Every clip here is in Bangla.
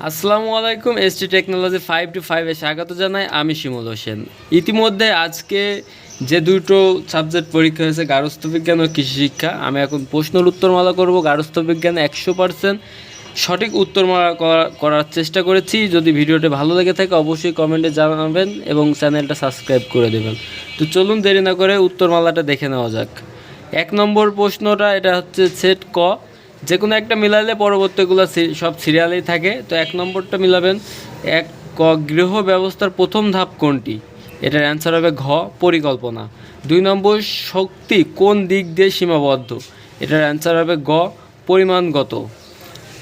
আসসালামু আলাইকুম S T technology five two ফাইভে স্বাগত জানাই, আমি শিমুল হোসেন। ইতিমধ্যে আজকে যে দুটো সাবজেক্ট পরীক্ষা হয়েছে, গার্হস্থ্য বিজ্ঞান ও কৃষি শিক্ষা, আমি এখন প্রশ্নের উত্তরমালা করব, গার্হস্থ্য বিজ্ঞান একশো পার্সেন্ট সঠিক উত্তরমালা করা- করার চেষ্টা করেছি। যদি ভিডিওটি ভালো লেগে থাকে, অবশ্যই কমেন্টে জানাবেন এবং চ্যানেলটা সাবস্ক্রাইব করে দেবেন। তো চলুন দেরি না করে উত্তরমালাটা দেখে নেওয়া যাক। এক নম্বর প্রশ্নটা, এটা হচ্ছে সেট ক যে কোনো একটা মিলালে পরবর্তীগুলো সব সিরিয়ালেই থাকে। তো এক নম্বরটা মিলাবেন, এক ক গৃহ ব্যবস্থার প্রথম ধাপ কোনটি? এটার অ্যান্সার হবে ঘ, পরিকল্পনা। দুই নম্বর, শক্তি কোন দিক দিয়ে সীমাবদ্ধ? এটার অ্যান্সার হবে গ, পরিমাণগত।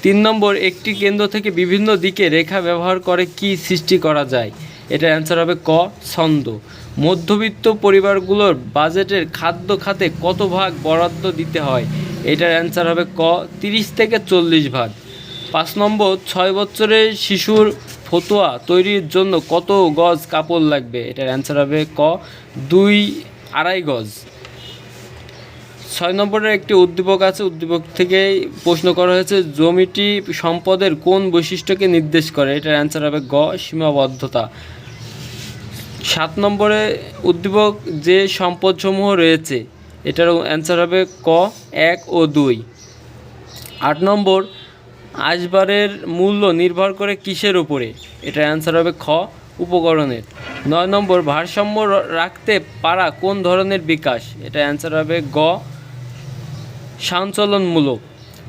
তিন নম্বর, একটি কেন্দ্র থেকে বিভিন্ন দিকে রেখা ব্যবহার করে কি সৃষ্টি করা যায়? এটার অ্যান্সার হবে ক, ছন্দ। মধ্যবিত্ত পরিবারগুলোর বাজেটের খাদ্য খাতে কত ভাগ বরাদ্দ দিতে হয়? এটার অ্যান্সার হবে ক, তিরিশ থেকে চল্লিশ ভাগ। পাঁচ নম্বর, ছয় বছরের শিশুর ফতোয়া তৈরির জন্য কত গজ কাপড় লাগবে? এটার অ্যান্সার হবে ক, দুই আড়াই গজ। ছয় নম্বরের একটি উদ্দীপক আছে, উদ্দীপক থেকেই প্রশ্ন করা হয়েছে, জমিটি সম্পদের কোন বৈশিষ্ট্যকে নির্দেশ করে? এটার অ্যান্সার হবে গ, সীমাবদ্ধতা। সাত নম্বরে উদ্দীপক, যে সম্পদসমূহ রয়েছে এটার অ্যান্সার হবে ক, এক ও দুই। আট নম্বর, আসবারের মূল্য নির্ভর করে কিসের উপরে? এটার অ্যান্সার হবে খ, উপকরণের। নয় নম্বর, ভারসাম্য রাখতে পারা কোন ধরনের বিকাশ? এটা অ্যান্সার হবে গ, সঞ্চালনমূলক।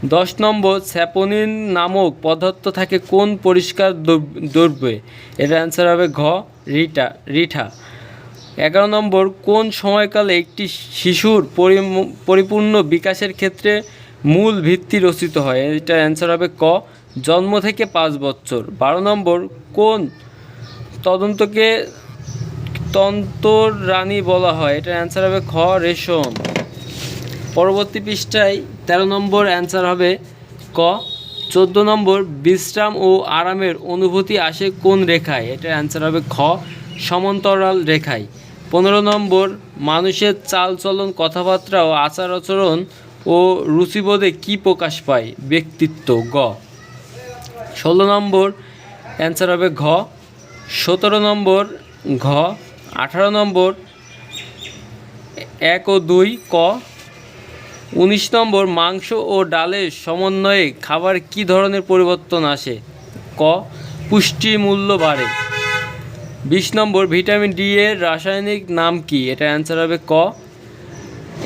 দশ নম্বর, স্যাপোনিন নামক পদার্থ থাকে কোন পরিষ্কার দ্রব- দ্রব্যে এটা অ্যান্সার হবে ঘ, রিটা, রিঠা। এগারো নম্বর, কোন সময়কালে একটি শিশুর পরিপূর্ণ বিকাশের ক্ষেত্রে মূল ভিত্তি রচিত হয়? এটার অ্যান্সার হবে ক, জন্ম থেকে পাঁচ বছর। বারো নম্বর, কোন তদন্তকে তন্তর রানী বলা হয়? এটার অ্যান্সার হবে খ, রেশম। পরবর্তী পৃষ্ঠায় তেরো নম্বর অ্যান্সার হবে ক, চোদ্দ নম্বর, বিশ্রাম ও আরামের অনুভূতি আসে কোন রেখায়? এটার অ্যান্সার হবে খ সমান্তরাল রেখায়। পনেরো নম্বর, মানুষের চালচলন কথাবার্তা ও আচার আচরণ ও রুচিবোধে কী প্রকাশ পায়? ব্যক্তিত্ব, গ। ষোলো নম্বর, অ্যান্সার হবে ঘ। সতেরো নম্বর, ঘ। আঠারো নম্বর, এক ও দুই, ক। উনিশ নম্বর, মাংস ও ডালের সমন্বয়ে খাবার কি ধরনের পরিবর্তন আসে? ক। পুষ্টি মূল্য বাড়ে। বিশ নম্বর, ভিটামিন ডি এর রাসায়নিক নাম কি? এটা অ্যান্সার হবে ক।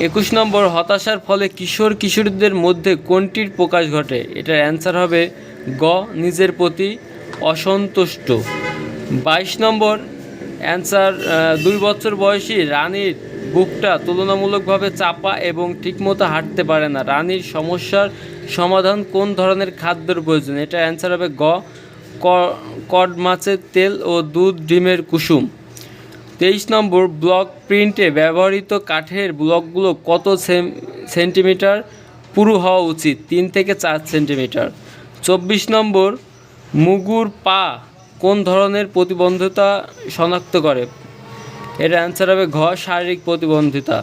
একুশ নম্বর, হতাশার ফলে কিশোর কিশোরীদের মধ্যে কোনটির প্রকাশ ঘটে? এটার অ্যান্সার হবে গ, নিজের প্রতি অসন্তুষ্ট। বাইশ নম্বর অ্যান্সার দুই বছর বয়সী রানীর বুকটা তুলনামূলকভাবে চাপা এবং ঠিকমতো হাঁটতে পারে না। রানীর সমস্যার সমাধান কোন ধরনের খাদ্যের প্রয়োজন? এটা অ্যান্সার হবে গ। কড মাছের তেল ও দুধ, ডিমের কুসুম। তেইশ নম্বর ব্লক প্রিন্টে ব্যবহৃত কাঠের ব্লকগুলো কত সেন্টিমিটার? পুরু হওয়া উচিত, তিন থেকে চার সেন্টিমিটার। চব্বিশ নম্বর, মুগুর পা কোন ধরনের প্রতিবন্ধতা শনাক্ত করে? এর অ্যান্সার হবে ঘ, শারীরিক প্রতিবন্ধিতা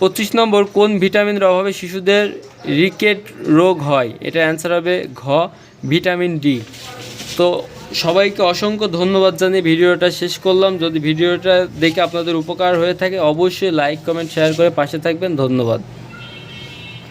পঁচিশ নম্বর, কোন ভিটামিনের অভাবে শিশুদের রিকেট রোগ হয়। এটা অ্যান্সার হবে ঘ, ভিটামিন ডি। তো সবাইকে অসংখ্য ধন্যবাদ জানিয়ে ভিডিওটা শেষ করলাম। যদি ভিডিওটা দেখে আপনাদের উপকার হয়ে থাকে, অবশ্যই লাইক কমেন্ট শেয়ার করে পাশে থাকবেন। ধন্যবাদ।